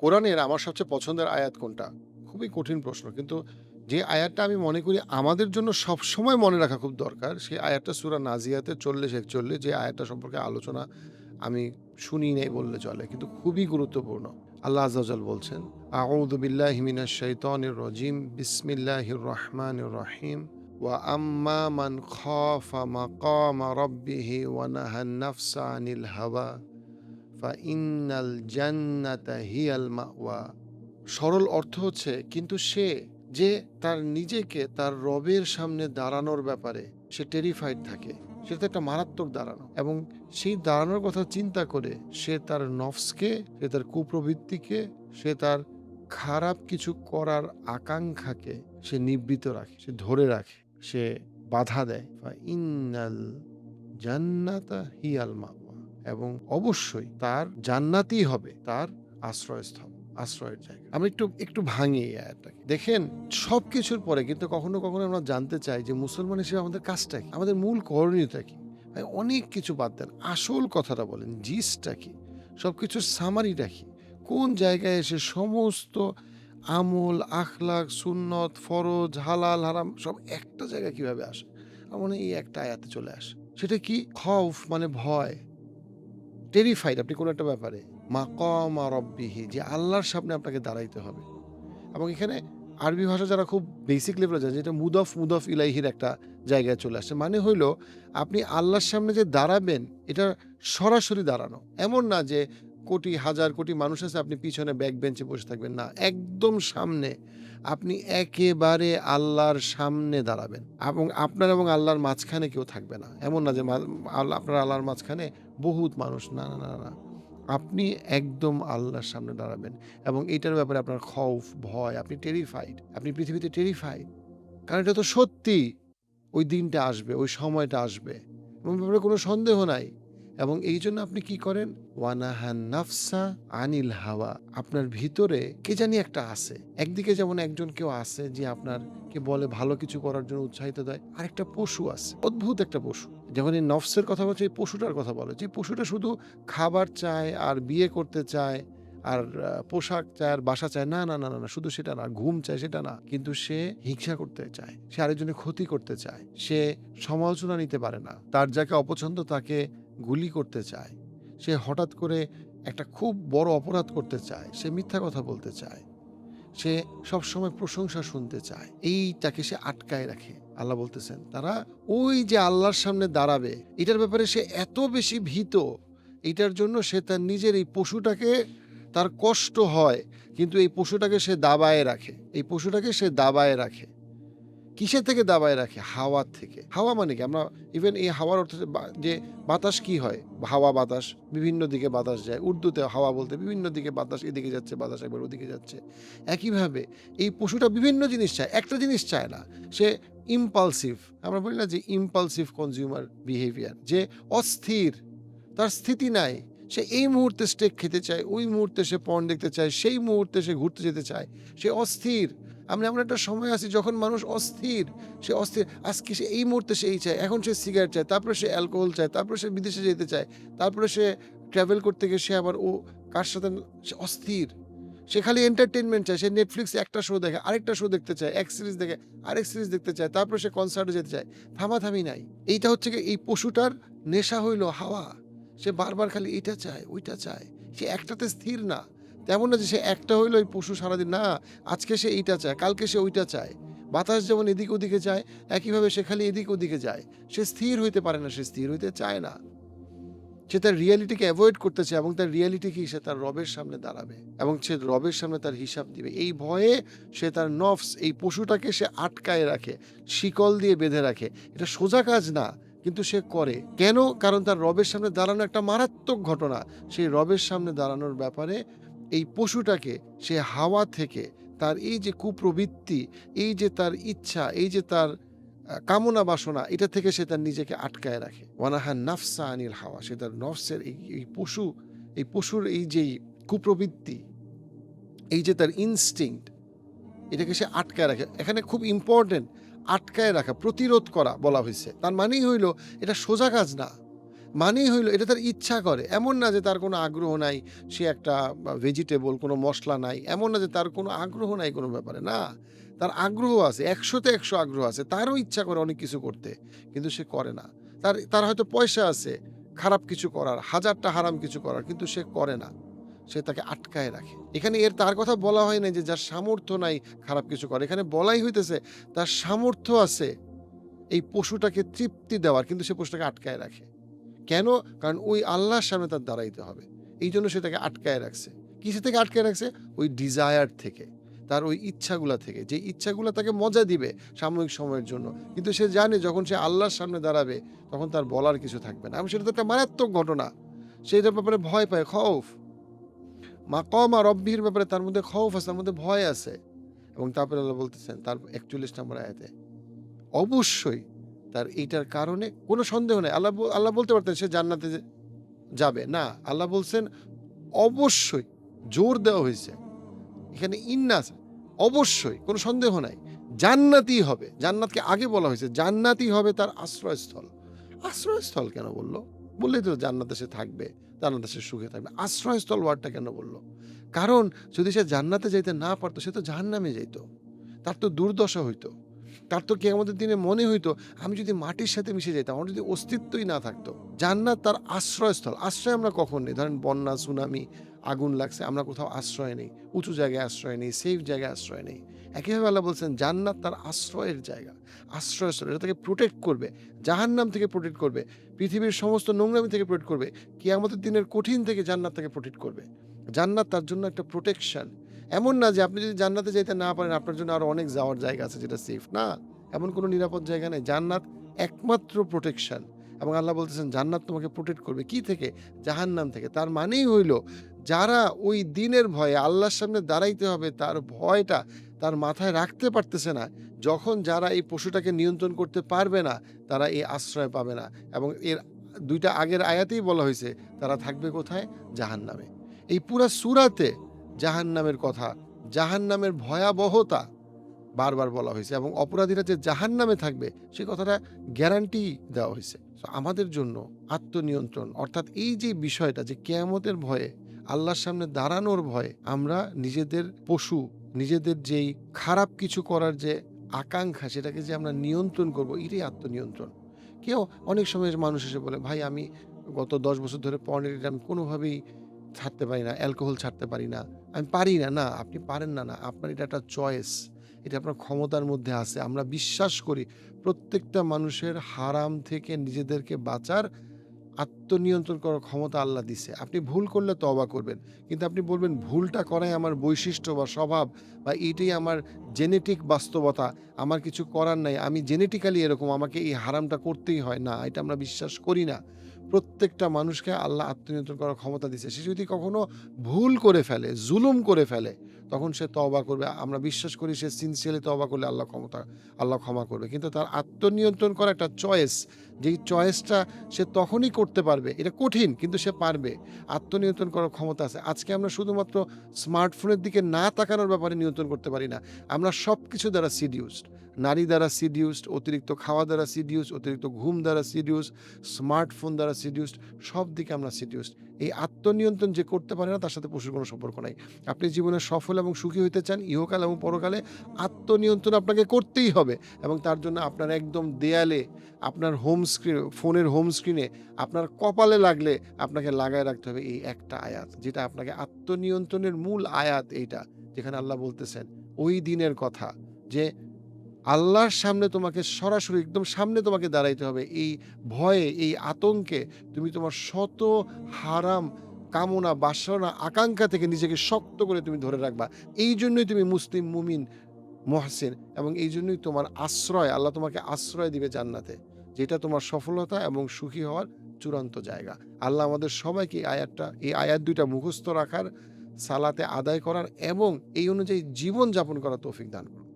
কোরআনের আমার সবচেয়ে পছন্দের আয়াত কোনটা? খুবই কঠিন প্রশ্ন, কিন্তু যে আয়াতটা আমি মনে করি আমাদের জন্য সবসময় মনে রাখা খুব দরকার, সেই আয়াতটা সুরা নাজিয়াতে চল্লিশ একচল্লিশ, যে আয়াতটা সম্পর্কে আলোচনা আমি শুনি নাই বললে চলে, কিন্তু খুবই গুরুত্বপূর্ণ। আল্লাহ আজাল বলছেন, আউযু বিল্লাহি মিনাশ শাইতানির রাজিম, বিসমিল্লাহির রহমানির রহিম, ওয়া আম্মা মান খাফা ওয়া নাফসা ফা ইন্নাল হিয়াল মাওয়া সরল অর্থ হচ্ছে, কিন্তু সে যে তার নিজেকে তার রবের সামনে দাঁড়ানোর ব্যাপারে সে টেরিফাইড থাকে। সেটা একটা মারাত্মক দাঁড়ানো। এবং সেই দাঁড়ানোর কথা চিন্তা করে সে তার নফসকে, সে তার কুপ্রবৃত্তিকে, সে তার খারাপ কিছু করার আকাঙ্ক্ষাকে সে নিবৃত রাখে, সে ধরে রাখে, সে বাধা দেয়। বা ইন্নাল জান্নাতা হিয়াল মাওয়া এবং অবশ্যই তার জান্নাতই হবে, তার আশ্রয়স্থল, আশ্রয়ের জায়গা। আমরা একটু একটু ভাঙি এই আয়াতটাকে। দেখেন সব কিছুর পরে কিন্তু কখনো কখনো আমরা জানতে চাই যে মুসলমান হিসেবে আমাদের কাজটা কি? আমাদের মূল করণীয়টা কি? অনেক কিছু বাদ দেন। আসল কথাটা বলেন, জিসটা কি? সব কিছুর সামারিটা কি? কোন জায়গায় এসে সমস্ত আমল আখলাক সুন্নত, ফরজ, হালাল, হারাম সব একটা জায়গায় কীভাবে আসে? আমার মনে এই একটা আয়াতে চলে আসে। সেটা কি? খফ মানে ভয়। টেরিফাইড আপনি কোনো একটা ব্যাপারে, মাকামা রব্বিহি, যে আল্লাহর সামনে আপনাকে দাঁড়াইতে হবে। এবং এখানে আরবি ভাষা যারা খুব বেসিক লেভেলে জানে, যেটা মুদফ মুদফ ইলাইহির একটা জায়গায় চলে আসে মানে হইল আপনি আল্লাহর সামনে যে দাঁড়াবেন, এটা সরাসরি দাঁড়ানো। এমন না যে কোটি, হাজার, কোটি মানুষ আছে, আপনি পিছনে ব্যাক বেঞ্চে বসে থাকবেন, না। একদম সামনে আপনি একেবারে আল্লাহর সামনে দাঁড়াবেন। এবং আপনার এবং আল্লাহর মাঝখানে কেউ থাকবে না। এমন না যে আপনার আল্লাহর মাঝখানে বহুত মানুষ, না না না না আপনি একদম আল্লাহর সামনে দাঁড়াবেন এবং এটার ব্যাপারে আপনার খৌফ, ভয়, আপনি টেরিফাইড আপনি পৃথিবীতে টেরিফাইড কারণ এটা তো সত্যি। ওই দিনটা আসবে, ওই সময়টা আসবে। এবং ব্যাপারে কোনো সন্দেহ নাই। এবং এই জন্য আপনি কি করেন? ওয়ানাহান নাফসা আনিল হাওয়া। আপনার ভিতরে কে জানি একটা আছে। একদিকে যেমন একজন কেউ আছে যে আপনার কে বলে ভালো কিছু করার জন্য উৎসাহিত দেয়। আরেকটা পশু আছে, অদ্ভুত একটা পশু। যখন এই নফসের কথা বলছে, এই পশুটার কথা বলে যে পশুটা শুধু খাবার চায় আর বিয়ে করতে চায় আর পোশাক চায় আর বাসা চায়, না না না না না, শুধু সেটা না, ঘুম চায় সেটা না। কিন্তু সে হিংসা করতে চায়, সে আরেকজনের ক্ষতি করতে চায়, সে সমালোচনা নিতে পারে না, তার যাকে অপছন্দ তাকে গুলি করতে চায়। সে হঠাৎ করে একটা খুব বড় অপরাধ করতে চায়, সে মিথ্যা কথা বলতে চায়। সে সবসময় প্রশংসা শুনতে চায়। এইটাকে সে আটকায় রাখে। আল্লাহ বলতেছেন, তারা ওই যে আল্লাহর সামনে দাঁড়াবে, এটার ব্যাপারে সে এত বেশি ভীত, এটার জন্য সে তার নিজের এই পশুটাকে, তার কষ্ট হয়, কিন্তু এই পশুটাকে সে দাবায় রাখে। এই পশুটাকে সে দাবায় রাখে। কিসের থেকে দাবায় রাখে? হাওয়ার থেকে। হাওয়া মানে কি? আমরা ইভেন এই হাওয়ার অর্থ যে বাতাস কি হয়? হাওয়া বাতাস, বিভিন্ন দিকে বাতাস যায়। উর্দুতে হাওয়া বলতে বিভিন্ন দিকে বাতাস, এদিকে যাচ্ছে, বাতাস একবার ওদিকে যাচ্ছে। একইভাবে এই পশুটা বিভিন্ন জিনিস চায়। একটা জিনিস চায় না। সে ইম্পালসিভ আমরা বলি না যে ইম্পালসিভ কনজিউমার বিহেভিয়ার যে অস্থির, তার স্থিতি নাই। সে এই মুহূর্তে স্টেক খেতে চায়, ওই মুহূর্তে সে পণ দেখতে চায়, সেই মুহূর্তে সে ঘুরতে যেতে চায়। সে অস্থির। আমরা এমন একটা সময় আছি যখন মানুষ অস্থির, সে অস্থির। আজকে সে এই মুহূর্তে সে এই চায়, এখন সে সিগারেট চায়, তারপরে সে অ্যালকোহল চায়, তারপরে সে বিদেশে যেতে চায়, তারপরে সে ট্রাভেল করতে গিয়ে সে আবার ও কার সাথে সে অস্থির। সে খালি এন্টারটেনমেন্ট চায়, সে নেটফ্লিক্সে একটা শো দেখে, আরেকটা শো দেখতে চায়, এক সিরিজ দেখে, আরেক সিরিজ দেখতে চায়, তারপরে সে কনসার্টে যেতে চায়। থামাথামি নাই। এইটা হচ্ছে কি, এই পশুটার নেশা হইল হাওয়া। সে বারবার খালি এইটা চায়, ওইটা চায়। সে একটাতে স্থির না। তেমন না যে সে একটা হইল ওই পশু সারাদিন, না, আজকে সে এইটা চায়, কালকে সে ওইটা চায়। বাতাস যেমন এদিক ওদিকে যায়, একইভাবে সে খালি এদিক ওদিকে যায়। সে স্থির হইতে পারে না, সে স্থির হইতে চায় না। সে তার রিয়ালিটিকে অ্যাভয়েড করতে চায় এবং তার রিয়ালিটি কি সে তার রবের সামনে দাঁড়াবে এবং সে রবের সামনে তার হিসাব দিবে। এই ভয়ে সে তার নফস, এই পশুটাকে সে আটকায় রাখে, শিকল দিয়ে বেঁধে রাখে। এটা সোজা কাজ না, কিন্তু সে করে। কেন? কারণ তার রবের সামনে দাঁড়ানো একটা মারাত্মক ঘটনা। সেই রবের সামনে দাঁড়ানোর ব্যাপারে এই পশুটাকে সে হাওয়া থেকে তার এই যে কুপ্রবৃত্তি, এই যে তার ইচ্ছা, এই যে তার কামনা বাসনা, এটা থেকে সে তার নিজেকে আটকায় রাখে। ওয়ানাহা নাফসা আনিল হাওয়া, সে তার নফসের এই এই পশু, এই পশুর এই যে কুপ্রবৃত্তি, এই যে তার ইনস্টিংক্ট এটাকে সে আটকায় রাখে। এখানে খুব ইম্পর্টেন্ট আটকায় রাখা, প্রতিরোধ করা বলা হয়েছে। তার মানেই হইল এটা সোজা কাজ না। মানেই হইল এটা তার ইচ্ছা করে। এমন না যে তার কোনো আগ্রহ নাই, সে একটা ভেজিটেবল, কোনো মশলা নাই। এমন না যে তার কোনো আগ্রহ নাই কোনো ব্যাপারে। না, তার আগ্রহ আছে। একশোতে একশো আগ্রহ আছে। তারও ইচ্ছা করে অনেক কিছু করতে। কিন্তু সে করে না। তার তার হয়তো পয়সা আছে খারাপ কিছু করার, হাজারটা হারাম কিছু করার কিন্তু সে করে না। সে তাকে আটকায় রাখে। এখানে এর তার কথা বলা হয় নাই যে যার সামর্থ্য নাই খারাপ কিছু করে। এখানে বলাই হইতেছে তার সামর্থ্য আছে এই পশুটাকে তৃপ্তি দেওয়ার কিন্তু সে পশুটাকে আটকায় রাখে। কেন? কারণ ওই আল্লাহর সামনে তার দাঁড়াইতে হবে। এই জন্য সে তাকে আটকায় রাখছে। কিসে থেকে আটকায় রাখছে? ওই ডিজায়ার থেকে। তার ওই ইচ্ছাগুলা থেকে। যে ইচ্ছাগুলা তাকে মজা দিবে সাময়িক সময়ের জন্য। কিন্তু সে জানে যখন সে আল্লাহর সামনে দাঁড়াবে তখন তার বলার কিছু থাকবে না। এবং সেটা তো একটা মারাত্মক ঘটনা। সে এটার ব্যাপারে ভয় পায়, খৌফ। মাকামা রব্বির ব্যাপারে তার মধ্যে খৌফ আছে, তার মধ্যে ভয় আছে। এবং তারপরে আল্লাহ বলতেছেন তার ৪১ নম্বর আয়াতে অবশ্যই তার এইটার কারণে কোনো সন্দেহ নাই। আল্লাহ আল্লাহ বলতে পারতেন সে জান্নাতে যাবে। না, আল্লাহ বলছেন অবশ্যই জোর দেওয়া হয়েছে এখানে ইন্না আছে। অবশ্যই কোনো সন্দেহ নাই। জান্নাতিই হবে। জান্নাতকে আগে বলা হয়েছে। জান্নাতই হবে তার আশ্রয়স্থল। আশ্রয়স্থল কেন বলল? বললেই তো জান্নাতে সে থাকবে। জান্নাতে সে সুখে থাকবে। আশ্রয়স্থল ওয়ার্ডটা কেন বলল? কারণ যদি সে জান্নাতে যাইতে না পারতো সে তো জাহান্নামে যাইত। তার তো দুর্দশা হইতো। তার তো কিয়ামতের দিনে মনে হইতো আমি যদি মাটির সাথে মিশে যাইতাম, আমার যদি অস্তিত্বই না থাকতো। জান্নাত তার আশ্রয়স্থল। আশ্রয় আমরা কখন নেই? ধরেন বন্যা, সুনামি, আগুন লাগছে আমরা কোথাও আশ্রয় নেই। উঁচু জায়গায় আশ্রয় নেই, সেফ জায়গায় আশ্রয় নেই। একইভাবে আল্লাহ বলছেন জান্নাত তার আশ্রয়ের জায়গা। আশ্রয়স্থল। এটা তাকে প্রোটেক্ট করবে। জাহান্নাম থেকে প্রোটেক্ট করবে। পৃথিবীর সমস্ত নোংরামি থেকে প্রোটেক্ট করবে। কিয়ামতের দিনের কঠিন থেকে জান্নাত তাকে প্রোটেক্ট করবে। জান্নাত তার জন্য একটা প্রোটেকশন। এমন না যে আপনি যদি জান্নাতে যাইতে না পারেন আপনার জন্য আরও অনেক যাওয়ার জায়গা আছে যেটা সেফ। না, এমন কোনো নিরাপদ জায়গা নেই। জান্নাত একমাত্র প্রোটেকশন। এবং আল্লাহ বলতেছেন জান্নাত তোমাকে প্রোটেক্ট করবে। কি থেকে? জাহান্নাম থেকে। তার মানেই হইল যারা ওই দিনের ভয়ে আল্লাহর সামনে দাঁড়াইতে হবে তার ভয়টা তার মাথায় রাখতে পারতেছে না। যখন যারা এই পশুটাকে নিয়ন্ত্রণ করতে পারবে না তারা এই আশ্রয় পাবে না। এবং এর দুইটা আগের আয়াতেই বলা হয়েছে তারা থাকবে কোথায়? জাহান্নামে। এই পুরা সূরাতে জাহান্নামের কথা, জাহান্নামের ভয়াবহতা বারবার বলা হয়েছে এবং অপরাধীরা যে জাহান্নামে থাকবে সে কথাটা গ্যারান্টি দেওয়া হয়েছে আমাদের জন্য আত্মনিয়ন্ত্রণ অর্থাৎ এই যে বিষয়টা যে কিয়ামতের ভয়ে আল্লাহর সামনে দাঁড়ানোর ভয়ে আমরা নিজেদের পশু, নিজেদের যেই খারাপ কিছু করার যে আকাঙ্ক্ষা সেটাকে যে আমরা নিয়ন্ত্রণ করব এটাই আত্মনিয়ন্ত্রণ। কেউ অনেক সময় মানুষ এসে বলে ভাই আমি গত ১০ বছর ধরে পর্নের আমি কোনোভাবেই ছাড়তে পারি না। অ্যালকোহল ছাড়তে পারি না। আমি পারি না। না, আপনি পারেন না, না। আপনার এটা একটা চয়েস। এটা আপনার ক্ষমতার মধ্যে আছে। আমরা বিশ্বাস করি প্রত্যেকটা মানুষের হারাম থেকে নিজেদেরকে বাঁচার আত্মনিয়ন্ত্রণ করার ক্ষমতা আল্লাহ দিছে। আপনি ভুল করলে তওবা করবেন। কিন্তু আপনি বলবেন ভুলটা করাই আমার বৈশিষ্ট্য বা স্বভাব বা এইটাই আমার জেনেটিক বাস্তবতা। আমার কিছু করার নাই। আমি জেনেটিক্যালি এরকম আমাকে এই হারামটা করতেই হয়। না, এটা আমরা বিশ্বাস করি না। প্রত্যেকটা মানুষকে আল্লাহ আত্মনিয়ন্ত্রণ করার ক্ষমতা দিছে। সে যদি কখনো ভুল করে ফেলে, জুলুম করে ফেলে তখন সে তওবা করবে। আমরা বিশ্বাস করি সে সিনসিয়ারলি তবা করলে আল্লাহ ক্ষমতা আল্লাহ ক্ষমা করবে। কিন্তু তার আত্মনিয়ন্ত্রণ করা একটা চয়েস। যেই চয়েসটা সে তখনই করতে পারবে। এটা কঠিন কিন্তু সে পারবে। আত্মনিয়ন্ত্রণ করার ক্ষমতা আছে। আজকে আমরা শুধুমাত্র স্মার্টফোনের দিকে না তাকানোর ব্যাপারে নিয়ন্ত্রণ করতে পারি না। আমরা সব কিছু দ্বারা সিডিউসড। নারী দ্বারা সিডিউসড, অতিরিক্ত খাওয়া দ্বারা সিডিউসড, অতিরিক্ত ঘুম দ্বারা সিডিউসড, স্মার্টফোন দ্বারা সিডিউসড, সব দিকে আমরা সিডিউসড। এই আত্মনিয়ন্ত্রণ যে করতে পারে না তার সাথে পশুর কোনো সম্পর্ক নাই। আপনি জীবনে সফল এবং সুখী হইতে চান ইহকাল এবং পরকালে আত্মনিয়ন্ত্রণ আপনাকে করতেই হবে এবং তার জন্য আপনার একদম দেয়ালে, আপনার হোম স্ক্রিন ফোনের হোম স্ক্রিনে আপনার কপালে লাগলে আপনাকে লাগায় রাখতে হবে এই একটা আয়াত। যেটা আপনাকে আত্মনিয়ন্ত্রণের মূল আয়াত এইটা। যেখানে আল্লাহ বলতেছেন ওই দিনের কথা যে আল্লাহর সামনে তোমাকে সরাসরি একদম সামনে তোমাকে দাঁড়াইতে হবে। এই ভয়ে, এই আতঙ্কে তুমি তোমার শত হারাম কামনা, বাসনা, আকাঙ্ক্ষা থেকে নিজেকে শক্ত করে তুমি ধরে রাখবা। এই জন্যই তুমি মুসলিম, মুমিন, মুহসিন এবং এই জন্যই তোমার আশ্রয় আল্লাহ তোমাকে আশ্রয় দিবে জান্নাতে। যেটা তোমার সফলতা এবং সুখী হওয়ার চূড়ান্ত জায়গা। আল্লাহ আমাদের সবাইকে এই আয়াতটা এই আয়াত দুইটা মুখস্থ রাখার, সালাতে আদায় করার এবং এই অনুযায়ী জীবন যাপন করার তৌফিক দান করুন।